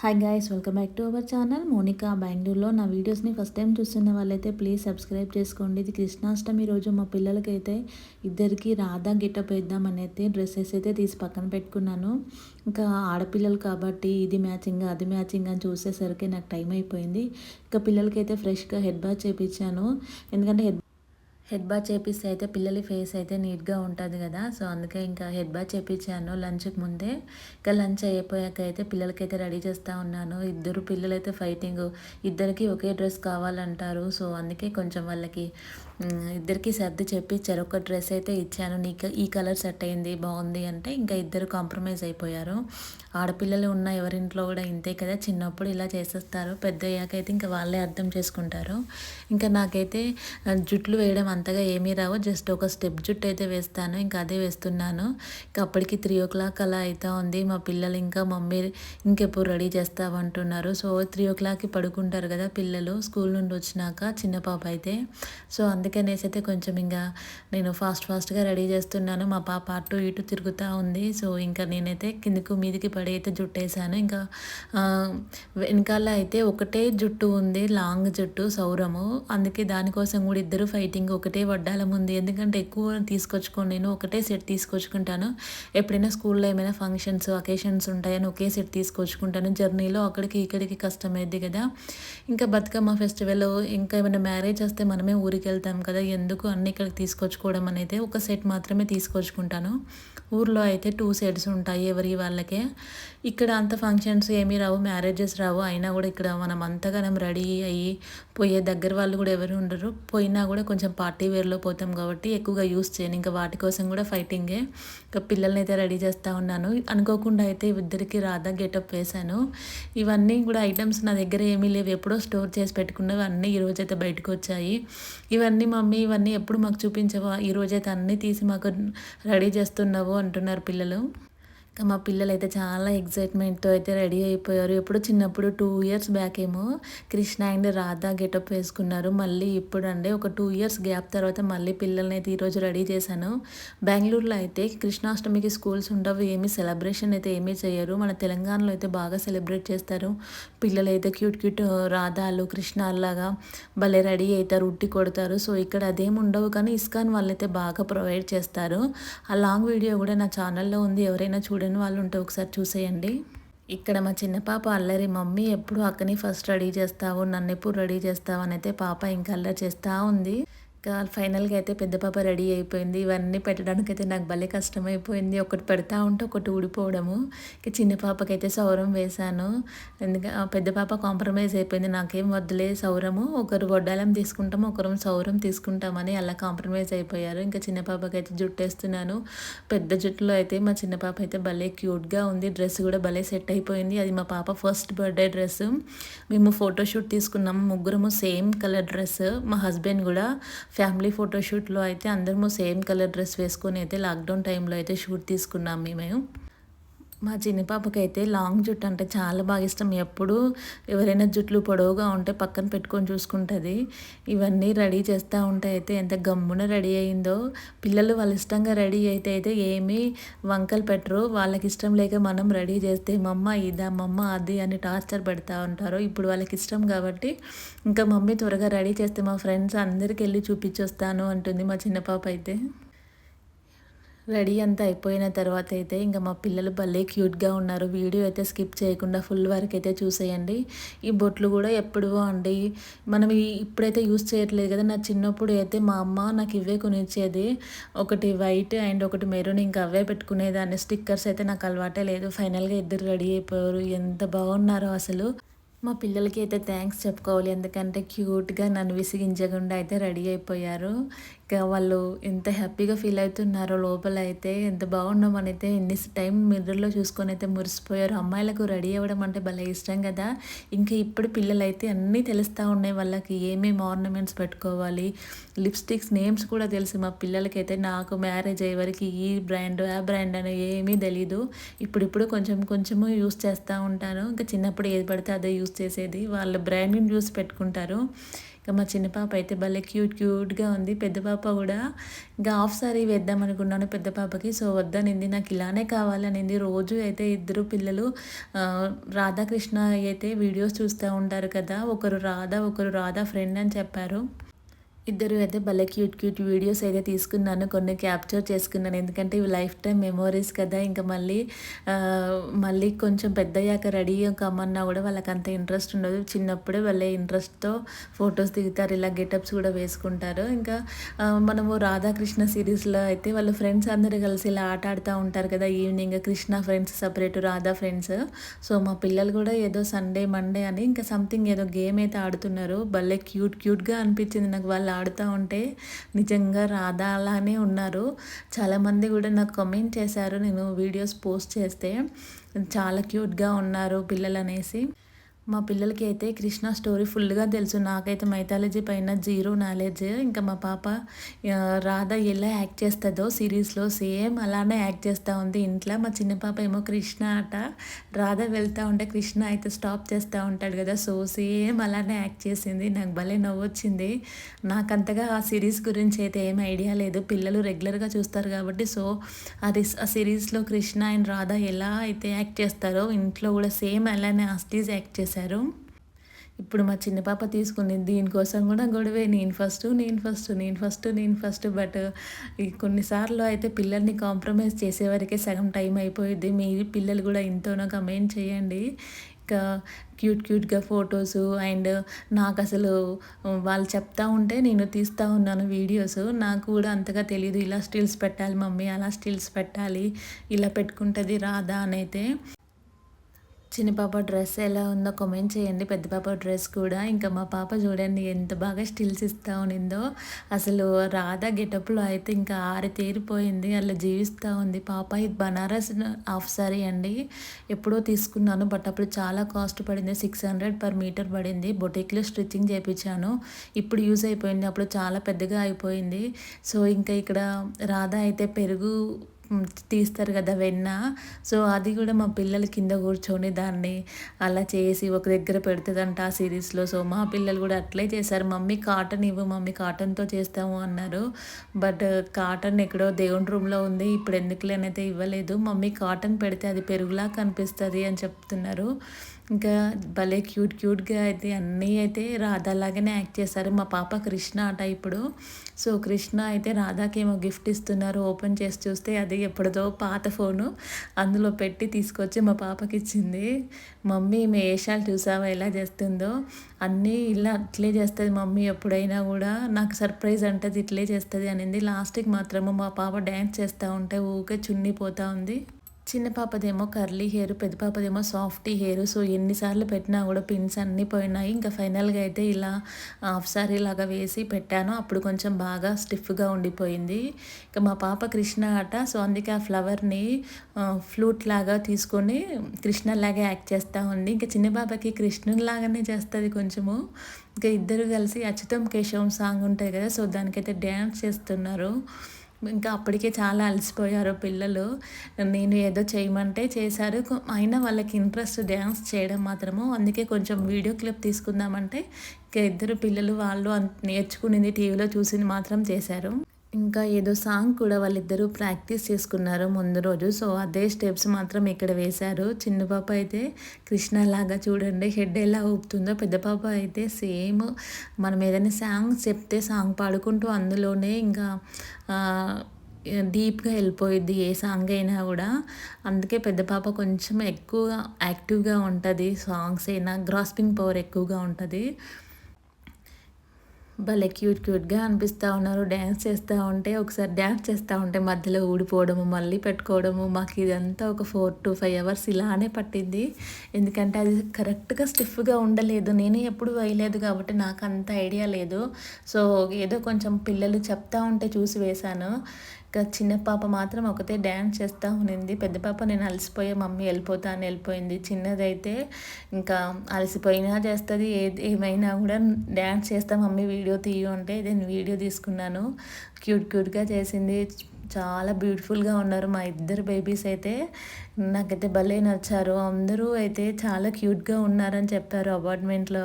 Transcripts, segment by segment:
Hi guys welcome back to our channel Monika బెంగళూరులో నా వీడియోస్ని ఫస్ట్ టైం చూస్తున్న వాళ్ళైతే ప్లీజ్ సబ్స్క్రైబ్ చేసుకోండి. ఇది కృష్ణాష్టమి రోజు మా పిల్లలకైతే ఇద్దరికి రాధా గెటప్ వేద్దామని అయితే డ్రెస్సెస్ అయితే తీసి పక్కన పెట్టుకున్నాను. ఇంకా ఆడపిల్లలు కాబట్టి ఇది మ్యాచింగ్ అది మ్యాచింగ్ అని చూసేసరికి నాకు టైం అయిపోయింది. ఇంకా పిల్లలకైతే ఫ్రెష్గా హెడ్ బాత్ చేయించాను ఎందుకంటే హెడ్ హెడ్ బాత్ చేపిస్తే అయితే పిల్లల ఫేస్ అయితే నీట్గా ఉంటుంది కదా. సో అందుకే ఇంకా హెడ్ బాత్ చేపించాను లంచ్కి ముందే. ఇంకా లంచ్ అయిపోయాక అయితే పిల్లలకైతే రెడీ చేస్తూ ఉన్నాను. ఇద్దరు పిల్లలైతే ఫైటింగ్. ఇద్దరికి ఒకే డ్రెస్ కావాలంటారు. సో అందుకే కొంచెం వాళ్ళకి ఇద్దరికి సర్ది చెప్పిచ్చారు ఒక డ్రెస్ అయితే ఇచ్చాను. నీకు ఈ కలర్ సెట్ అయింది బాగుంది అంటే ఇంకా ఇద్దరు కాంప్రమైజ్ అయిపోయారు. ఆడపిల్లలు ఉన్న ఎవరింట్లో కూడా ఇంతే కదా చిన్నప్పుడు ఇలా చేసేస్తారు. పెద్ద అయ్యాకైతే ఇంకా వాళ్ళే అర్థం చేసుకుంటారు. ఇంకా నాకైతే జుట్లు వేయడం అంతగా ఏమీ రావు. జస్ట్ ఒక స్టెప్ జుట్టు అయితే వేస్తాను. ఇంకా అదే వేస్తున్నాను. ఇంకా అప్పటికి త్రీ ఓ క్లాక్ అలా అవుతా ఉంది. మా పిల్లలు ఇంకా మమ్మీ ఇంకెప్పుడు రెడీ చేస్తామంటున్నారు సో త్రీ ఓ క్లాక్కి పడుకుంటారు కదా పిల్లలు స్కూల్ నుండి వచ్చినాక చిన్న పాప అయితే. సో అందుకే అందుకనేసి అయితే కొంచెం ఇంకా నేను ఫాస్ట్ ఫాస్ట్గా రెడీ చేస్తున్నాను. మా పాప అటు ఇటు తిరుగుతూ ఉంది. సో ఇంకా నేనైతే కిందకు మీదికి పడి అయితే జుట్టేసాను. ఇంకా వెనకాల అయితే ఒకటే జుట్టు ఉంది. లాంగ్ జుట్టు సౌరము. అందుకే దానికోసం కూడా ఇద్దరు ఫైటింగ్ ఒకటే వడ్డాల ఉంది. ఎందుకంటే ఎక్కువ తీసుకొచ్చుకొని నేను ఒకటే సెట్ తీసుకొచ్చుకుంటాను. ఎప్పుడైనా స్కూల్లో ఏమైనా ఫంక్షన్స్ అకేషన్స్ ఉంటాయని ఒకే సెట్ తీసుకొచ్చుకుంటాను. జర్నీలో అక్కడికి ఇక్కడికి కష్టమైంది కదా. ఇంకా బతుకమ్మ ఫెస్టివల్ ఇంకా ఏమైనా మ్యారేజ్ వస్తే మనమే ఊరికి వెళ్తాం కదా ఎందుకు అన్ని ఇక్కడికి తీసుకొచ్చుకోవడం అనేది ఒక సెట్ మాత్రమే తీసుకొచ్చుకుంటాను. ఊర్లో అయితే టూ సెట్స్ ఉంటాయి ఎవరి వాళ్ళకే. ఇక్కడ అంత ఫంక్షన్స్ ఏమీ రావు మ్యారేజెస్ రావు. అయినా కూడా ఇక్కడ మనం అంతగానం రెడీ అయ్యి పోయే దగ్గర వాళ్ళు కూడా ఎవరు ఉండరు. పోయినా కూడా కొంచెం పార్టీ వేర్లో పోతాం కాబట్టి ఎక్కువగా యూస్ చేయను. ఇంకా వాటి కోసం కూడా ఫైటింగే. ఇంకా పిల్లల్ని అయితే రెడీ చేస్తూ ఉన్నాను. అనుకోకుండా అయితే ఇద్దరికి రాధా గెటప్ వేశాను. ఇవన్నీ కూడా ఐటమ్స్ నా దగ్గర ఏమీ లేవు. ఎప్పుడో స్టోర్ చేసి పెట్టుకున్నవి అన్నీ ఈరోజు అయితే బయటకు వచ్చాయి. ఇవన్నీ మమ్మీ ఇవన్నీ ఎప్పుడు మాకు చూపించవా? ఈరోజైతే అన్నీ తీసి మాకు రెడీ చేస్తున్నావు అంటున్నారు పిల్లలు. మా పిల్లలు అయితే చాలా ఎగ్జైట్మెంట్తో అయితే రెడీ అయిపోయారు. ఎప్పుడు చిన్నప్పుడు టూ ఇయర్స్ బ్యాక్ ఏమో కృష్ణ అండ్ రాధా గెటప్ వేసుకున్నారు. మళ్ళీ ఇప్పుడు అంటే ఒక టూ ఇయర్స్ గ్యాప్ తర్వాత మళ్ళీ పిల్లల్ని అయితే ఈరోజు రెడీ చేశాను. బెంగళూరులో అయితే కృష్ణాష్టమికి స్కూల్స్ ఉండవు ఏమీ సెలబ్రేషన్ అయితే ఏమీ చేయరు. మన తెలంగాణలో అయితే బాగా సెలబ్రేట్ చేస్తారు. పిల్లలు అయితే క్యూట్ క్యూట్ రాధాలు కృష్ణాల్లాగా భలే రెడీ అవుతారు ఉట్టి కొడతారు. సో ఇక్కడ అదేం ఉండవు కానీ ఇస్కాన్ వాళ్ళైతే బాగా ప్రొవైడ్ చేస్తారు. ఆ లాంగ్ వీడియో కూడా నా ఛానల్లో ఉంది. ఎవరైనా చూడండి. చూడని వాళ్ళు ఉంటే ఒకసారి చూసేయండి. ఇక్కడ మా చిన్న పాప అల్లరి మమ్మీ ఎప్పుడు అక్కని ఫస్ట్ రెడీ చేస్తావు? నన్ను ఎప్పుడు రెడీ చేస్తావు? అని అయితే పాప ఇంకా అల్లరి చేస్తూ ఉంది. ఫైనల్గా అయితే పెద్ద పాప రెడీ అయిపోయింది. ఇవన్నీ పెట్టడానికి అయితే నాకు భలే కష్టమైపోయింది. ఒకటి పెడతా ఉంటే ఒకటి ఊడిపోవడము. ఇక చిన్న పాపకైతే సౌరం వేశాను. ఎందుకంటే పెద్ద పాప కాంప్రమైజ్ అయిపోయింది. నాకేం వద్దులే సౌరము. ఒకరు వడ్డాలం తీసుకుంటాము ఒకరు సౌరం తీసుకుంటామని అలా కాంప్రమైజ్ అయిపోయారు. ఇంకా చిన్న పాపకైతే జుట్టేస్తున్నాను. పెద్ద జుట్టులో అయితే మా చిన్న పాప అయితే భలే క్యూట్గా ఉంది. డ్రెస్ కూడా భలే సెట్ అయిపోయింది. అది మా పాప ఫస్ట్ బర్త్డే డ్రెస్ మేము ఫోటోషూట్ తీసుకున్నాము. ముగ్గురము సేమ్ కలర్ డ్రెస్ మా హస్బెండ్ కూడా ఫ్యామిలీ ఫోటోషూట్లో అయితే అందరము సేమ్ కలర్ డ్రెస్ వేసుకొని అయితే లాక్డౌన్ టైంలో అయితే షూట్ తీసుకున్నాం మేము. మా చిన్న పాపకైతే లాంగ్ జుట్టు అంటే చాలా బాగా ఇష్టం. ఎప్పుడు ఎవరైనా జుట్లు పొడవుగా ఉంటే పక్కన పెట్టుకొని చూసుకుంటుంది. ఇవన్నీ రెడీ చేస్తూ ఉంటే అయితే ఎంత గమ్మున రెడీ అయిందో. పిల్లలు వాళ్ళ ఇష్టంగా రెడీ అయితే అయితే ఏమీ వంకలు పెట్టరు. వాళ్ళకి ఇష్టం లేక మనం రెడీ చేస్తే మమ్మ ఇదా మమ్మ అది అని టార్చర్ పెడతా ఉంటారు. ఇప్పుడు వాళ్ళకి ఇష్టం కాబట్టి ఇంకా మమ్మీ త్వరగా రెడీ చేస్తే మా ఫ్రెండ్స్ అందరికి వెళ్ళి చూపించొస్తాను అంటుంది మా చిన్న పాప అయితే. రెడీ అంతా అయిపోయిన తర్వాత అయితే ఇంకా మా పిల్లలు భలే క్యూట్గా ఉన్నారు. వీడియో అయితే స్కిప్ చేయకుండా ఫుల్ వరకు అయితే చూసేయండి. ఈ బొట్లు కూడా ఎప్పుడు అండి. మనం ఇప్పుడైతే యూస్ చేయట్లేదు కదా నా చిన్నప్పుడు అయితే మా అమ్మ నాకు ఇవే కొనిచ్చేది. ఒకటి వైట్ అండ్ ఒకటి మెరూన్ ఇంకా అవే పెట్టుకునేదాన్ని. స్టిక్కర్స్ అయితే నాకు అలవాటే లేదు. ఫైనల్గా ఇద్దరు రెడీ అయిపోయారు. ఎంత బాగున్నారో అసలు. మా పిల్లలకి అయితే థ్యాంక్స్ చెప్పుకోవాలి. ఎందుకంటే క్యూట్గా నన్ను విసిగించకుండా అయితే రెడీ అయిపోయారు. వాళ్ళు ఎంత హ్యాపీగా ఫీల్ అవుతున్నారో లోపల అయితే ఎంత బాగున్నామని అయితే ఎన్ని టైం మిర్రర్లో చూసుకొని అయితే మురిసిపోయారు. అమ్మాయిలకు రెడీ అవ్వడం అంటే భలే ఇష్టం కదా. ఇంకా ఇప్పుడు పిల్లలు అయితే అన్నీ తెలుస్తూ ఉన్నాయి వాళ్ళకి. ఏమేమి ఆర్నమెంట్స్ పెట్టుకోవాలి? లిప్స్టిక్స్ నేమ్స్ కూడా తెలుసు మా పిల్లలకైతే. నాకు మ్యారేజ్ అయ్యే వరకు ఈ బ్రాండ్ ఆ బ్రాండ్ అని ఏమీ తెలీదు. ఇప్పుడిప్పుడు కొంచెం కొంచెము యూస్ చేస్తూ ఉంటాను. ఇంకా చిన్నప్పుడు ఏది పడితే అదే యూస్ చేసేది. వాళ్ళ బ్రాండ్ని యూస్ పెట్టుకుంటారు. ఇంకా మా చిన్న పాప అయితే భలే క్యూట్ క్యూట్గా ఉంది. పెద్ద పాప కూడా ఇంకా హాఫ్ సారీ వేద్దాం అనుకున్నాను పెద్ద పాపకి. సో వద్దనింది. నాకు ఇలానే కావాలనింది. రోజు అయితే ఇద్దరు పిల్లలు రాధాకృష్ణ అయితే వీడియోస్ చూస్తూ ఉంటారు కదా. ఒకరు రాధా ఒకరు రాధా ఫ్రెండ్ అని చెప్పారు. ఇద్దరు అయితే భలే క్యూట్ క్యూట్ వీడియోస్ అయితే తీసుకున్నాను కొన్ని క్యాప్చర్ చేసుకున్నాను. ఎందుకంటే ఇవి లైఫ్ టైం మెమోరీస్ కదా ఇంకా మళ్ళీ మళ్ళీ కొంచెం పెద్దయ్యాక రెడీ కమ్మన్నా కూడా వాళ్ళకి అంత ఇంట్రెస్ట్ ఉండదు. చిన్నప్పుడే వాళ్ళే ఇంట్రెస్ట్తో ఫొటోస్ దిగుతారు ఇలా గెటప్స్ కూడా వేసుకుంటారు. ఇంకా మనము రాధాకృష్ణ సిరీస్లో అయితే వాళ్ళ ఫ్రెండ్స్ అందరూ కలిసి ఇలా ఆట ఆడుతూ ఉంటారు కదా evening Krishna friends separate Radha friends. So మా పిల్లలు కూడా ఏదో సండే మండే అని ఇంకా సంథింగ్ ఏదో గేమ్ అయితే ఆడుతున్నారు. భలే క్యూట్ క్యూట్గా అనిపించింది నాకు వాళ్ళ ఆడుతూ ఉంటే నిజంగా రాధా అలానే ఉన్నారు. చాలామంది కూడా నాకు కమెంట్ చేశారు. నేను వీడియోస్ పోస్ట్ చేస్తే చాలా క్యూట్గా ఉన్నారు పిల్లలు అనేసి మా పిల్లలకి అయితే కృష్ణ స్టోరీ ఫుల్గా తెలుసు. నాకైతే మైథాలజీ పైన జీరో నాలెడ్జ్. ఇంకా మా పాప రాధ ఎలా యాక్ట్ చేస్తుందో సిరీస్లో సేమ్ అలానే యాక్ట్ చేస్తూ ఉంది. ఇంట్లో మా చిన్న పాప ఏమో కృష్ణ ఆట రాధ వెళ్తూ ఉంటే కృష్ణ అయితే స్టాప్ చేస్తూ ఉంటాడు కదా. సో సేమ్ అలానే యాక్ట్ చేసింది. నాకు భలే నవ్వొచ్చింది. నాకంతగా ఆ సిరీస్ గురించి అయితే ఏం ఐడియా లేదు. పిల్లలు రెగ్యులర్గా చూస్తారు కాబట్టి సో అది ఆ సిరీస్లో కృష్ణ అండ్ రాధ ఎలా అయితే యాక్ట్ చేస్తారో ఇంట్లో కూడా సేమ్ అలానే ఆస్టీస్ యాక్ట్ చేస్తారు చేశారు. ఇప్పుడు మా చిన్న పాప తీసుకుంది దీనికోసం కూడా గొడవే నేను ఫస్ట్ నేను ఫస్ట్ నేను ఫస్ట్ నేను ఫస్ట్ బట్ కొన్నిసార్లు అయితే పిల్లల్ని కాంప్రమైజ్ చేసేవరకే సగం టైం అయిపోయింది మీ పిల్లలు కూడా ఇంతోనో కమెంట్ చేయండి. ఇంకా క్యూట్ క్యూట్గా ఫొటోస్ అండ్ నాకు అసలు వాళ్ళు చెప్తా ఉంటే నేను తీస్తూ ఉన్నాను వీడియోస్ నాకు కూడా అంతగా తెలియదు ఇలా స్టిల్స్ పెట్టాలి మమ్మీ అలా స్టిల్స్ పెట్టాలి ఇలా పెట్టుకుంటుంది రాదా అని అయితే చిన్న పాప డ్రెస్ ఎలా ఉందో కామెంట్ చేయండి. పెద్ద పాప డ్రెస్ కూడా ఇంకా మా పాప చూడండి ఎంత బాగా స్టిల్స్ ఇస్తూ ఉండిందో. అసలు రాధా గెటప్లో అయితే ఇంకా ఆరి తీరిపోయింది. అలా జీవిస్తూ ఉంది. పాప ఇది బనారస్ హాఫ్ సారీ అండి. ఎప్పుడో తీసుకున్నాను బట్ అప్పుడు చాలా కాస్ట్ పడింది. సిక్స్ హండ్రెడ్ పర్ మీటర్ పడింది. బొటిక్లో స్టిచ్చింగ్ చేయించాను ఇప్పుడు యూజ్ అయిపోయింది. అప్పుడు చాలా పెద్దగా అయిపోయింది. సో ఇంకా ఇక్కడ రాధా అయితే పెరుగు తీస్తారు కదా వెన్న. సో అది కూడా మా పిల్లలు కింద కూర్చొని దాన్ని అలా చేసి ఒక దగ్గర పెడుతుందంట ఆ సిరీస్లో. సో మా పిల్లలు కూడా అట్లే చేశారు. మమ్మీ కాటన్ ఇవ్వు మమ్మీ కాటన్తో చేస్తాము అన్నారు. బట్ కాటన్ ఎక్కడో దేవుని రూమ్లో ఉంది. ఇప్పుడు ఎందుకులేనైతే ఇవ్వలేదు. మమ్మీ కాటన్ పెడితే అది పెరుగులా కనిపిస్తుంది అని చెప్తున్నారు. ఇంకా భలే క్యూట్ క్యూట్గా అయితే అన్నీ అయితే రాధాలాగానే యాక్ట్ చేశారు. మా పాప కృష్ణ ఆట ఇప్పుడు. సో కృష్ణ అయితే రాధాకి ఏమో గిఫ్ట్ ఇస్తున్నారు. ఓపెన్ చేసి చూస్తే అది ఎప్పుడుదో పాత ఫోను. అందులో పెట్టి తీసుకొచ్చి మా పాపకి ఇచ్చింది. మమ్మీ మీ ఏషాలు చూసావా? ఎలా చేస్తుందో? అన్నీ ఇలా అట్లే చేస్తుంది మమ్మీ ఎప్పుడైనా కూడా. నాకు సర్ప్రైజ్ అంటది ఇట్లే చేస్తుంది అనింది. లాస్ట్కి మాత్రము మా పాప డ్యాన్స్ చేస్తూ ఉంటే ఊకే చున్నిపోతూ ఉంది. చిన్న పాపదేమో కర్లీ హెయిర్ పెద్ద పాపదేమో సాఫ్టీ హెయిర్ సో ఎన్నిసార్లు పెట్టినా కూడా పిన్స్ అన్నీ పోయినాయి. ఇంకా ఫైనల్గా అయితే ఇలా హాఫ్ సారీ లాగా వేసి పెట్టాను. అప్పుడు కొంచెం బాగా స్టిఫ్గా ఉండిపోయింది. ఇంకా మా పాప కృష్ణ ఆట సో అందుకే ఆ ఫ్లవర్ని ఫ్లూట్ లాగా తీసుకొని కృష్ణలాగా యాక్ట్ చేస్తూ ఉంది. ఇంకా చిన్న పాపకి కృష్ణులాగానే చేస్తుంది కొంచెము. ఇంకా ఇద్దరు కలిసి అచ్యుతం కేశవం సాంగ్ ఉంటుంది కదా సో దానికైతే డ్యాన్స్ చేస్తున్నారు. ఇంకా అప్పటికే చాలా అలసిపోయారు పిల్లలు. నేను ఏదో చేయమంటే చేశారు. అయినా వాళ్ళకి ఇంట్రెస్ట్ డ్యాన్స్ చేయడం మాత్రము. అందుకే కొంచెం వీడియో క్లిప్ తీసుకుందామంటే ఇంకా ఇద్దరు పిల్లలు వాళ్ళు నేర్చుకునేది టీవీలో చూసింది మాత్రం చేశారు. ఇంకా ఏదో సాంగ్ కూడా వాళ్ళిద్దరూ ప్రాక్టీస్ చేసుకున్నారు ముందు రోజు. సో అదే స్టెప్స్ మాత్రం ఇక్కడ వేశారు. చిన్న పాప అయితే కృష్ణ లాగా చూడండి హెడ్ ఎలా ఊపుతుందో. పెద్ద పాప అయితే సేమ్ మనం ఏదైనా సాంగ్ చెప్తే సాంగ్ పాడుకుంటూ అందులోనే ఇంకా డీప్గా వెళ్ళిపోయిద్ది ఏ సాంగ్ అయినా కూడా. అందుకే పెద్ద పాప కొంచెం ఎక్కువ యాక్టివ్గా ఉంటుంది సాంగ్స్ అయినా గ్రాస్పింగ్ పవర్ ఎక్కువగా ఉంటుంది. భలే క్యూట్ క్యూట్గా అనిపిస్తూ ఉన్నారు. డ్యాన్స్ చేస్తూ ఉంటే ఒకసారి డ్యాన్స్ చేస్తూ ఉంటే మధ్యలో ఊడిపోవడము మళ్ళీ పెట్టుకోవడము మాకు ఇదంతా ఒక ఫోర్ టు ఫైవ్ అవర్స్ ఇలానే పట్టింది ఎందుకంటే అది కరెక్ట్గా స్టిఫ్గా ఉండలేదు. నేను ఎప్పుడు వేయలేదు కాబట్టి నాకు అంత ఐడియా లేదు. సో ఏదో కొంచెం పిల్లలు చెప్తా ఉంటే చూసి వేశాను. చిన్న పాప మాత్రం ఒకతే డ్యాన్స్ చేస్తూ ఉన్నింది పెద్ద పాప నేను అలసిపోయే మమ్మీ వెళ్ళిపోతా అని వెళ్ళిపోయింది. చిన్నదైతే ఇంకా అలసిపోయినా చేస్తుంది. ఏది ఏమైనా కూడా డ్యాన్స్ చేస్తా మమ్మీ వీడియో తీయు అంటే నేను వీడియో తీసుకున్నాను. క్యూట్ క్యూట్గా చేసింది. చాలా బ్యూటిఫుల్గా ఉన్నారు మా ఇద్దరు బేబీస్ అయితే. నాకైతే భలే నచ్చారు. అందరూ అయితే చాలా క్యూట్గా ఉన్నారని చెప్పారు అపార్ట్మెంట్లో.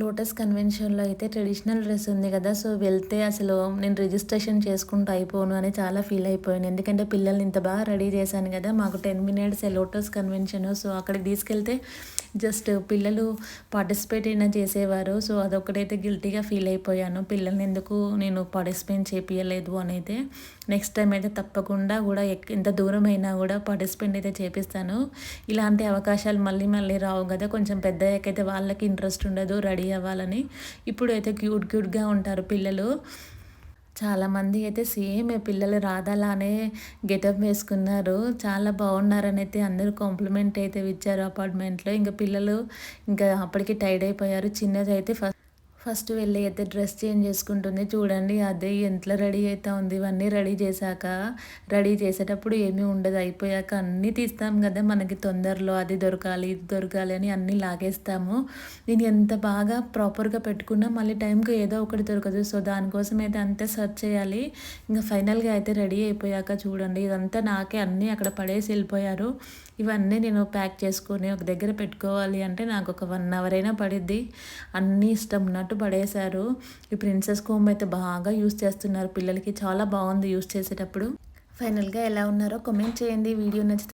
లోటస్ కన్వెన్షన్లో అయితే ట్రెడిషనల్ డ్రెస్ ఉంది కదా సో వెళ్తే అసలు నేను రిజిస్ట్రేషన్ చేసుకుంటూ అయిపోను అని చాలా ఫీల్ అయిపోయాను. ఎందుకంటే పిల్లల్ని ఇంత బాగా రెడీ చేశాను కదా మాకు ten minutes lotus convention so అక్కడికి తీసుకెళ్తే జస్ట్ పిల్లలు పార్టిసిపేట్ అయినా చేసేవారు. సో అదొకటైతే గిల్టీగా ఫీల్ అయిపోయాను. పిల్లల్ని ఎందుకు నేను పార్టిసిపేట్ చేపించలేదు అని అయితే నెక్స్ట్ టైం అయితే తప్పకుండా కూడా ఎంత దూరం అయినా కూడా పార్టిసిపేట్ అయితే చేపిస్తాను. ఇలాంటి అవకాశాలు మళ్ళీ మళ్ళీ రావు కదా కొంచెం పెద్దయ్యాకైతే వాళ్ళకి ఇంట్రెస్ట్ ఉండదు రెడీ అవ్వాలని. ఇప్పుడు అయితే క్యూట్ క్యూట్గా ఉంటారు పిల్లలు. చాలామంది అయితే సేమ్ పిల్లలు రాధాలానే గెటప్ వేసుకున్నారు. చాలా బాగున్నారని అయితే అందరూ కాంప్లిమెంట్ అయితే ఇచ్చారు అపార్ట్మెంట్లో. ఇంకా పిల్లలు ఇంకా అప్పటికి టైడ్ అయిపోయారు. చిన్నది అయితే ఫస్ట్ ఫస్ట్ వెళ్ళి అయితే డ్రెస్ చేంజ్ చేసుకుంటుంది. చూడండి అదే ఎంతలో రెడీ అవుతా ఉంది. ఇవన్నీ రెడీ చేశాక రెడీ చేసేటప్పుడు ఏమీ ఉండదు. అయిపోయాక అన్నీ తీస్తాం కదా మనకి తొందరలో అది దొరకాలి ఇది దొరకాలి అని అన్నీ లాగేస్తాము. నేను ఎంత బాగా ప్రాపర్గా పెట్టుకున్నా మళ్ళీ టైంకి ఏదో ఒకటి దొరకదు. సో దానికోసం అయితే అంతే సర్చ్ చేయాలి. ఇంకా ఫైనల్గా అయితే రెడీ అయిపోయాక చూడండి ఇదంతా నాకే అన్నీ అక్కడ పడేసి వెళ్ళిపోయారు. ఇవన్నీ నేను ప్యాక్ చేసుకొని ఒక దగ్గర పెట్టుకోవాలి అంటే నాకు ఒక వన్ అవర్ అయినా పడిద్ది. అన్నీ ఇష్టం ఉన్నట్టు పడేశారు. ఈ ప్రిన్సెస్ కోమ్ అయితే బాగా యూస్ చేస్తున్నారు. పిల్లలకి చాలా బాగుంది యూస్ చేసేటప్పుడు. ఫైనల్గా ఎలా ఉన్నారో కమెంట్ చేయండి. వీడియో నచ్చితే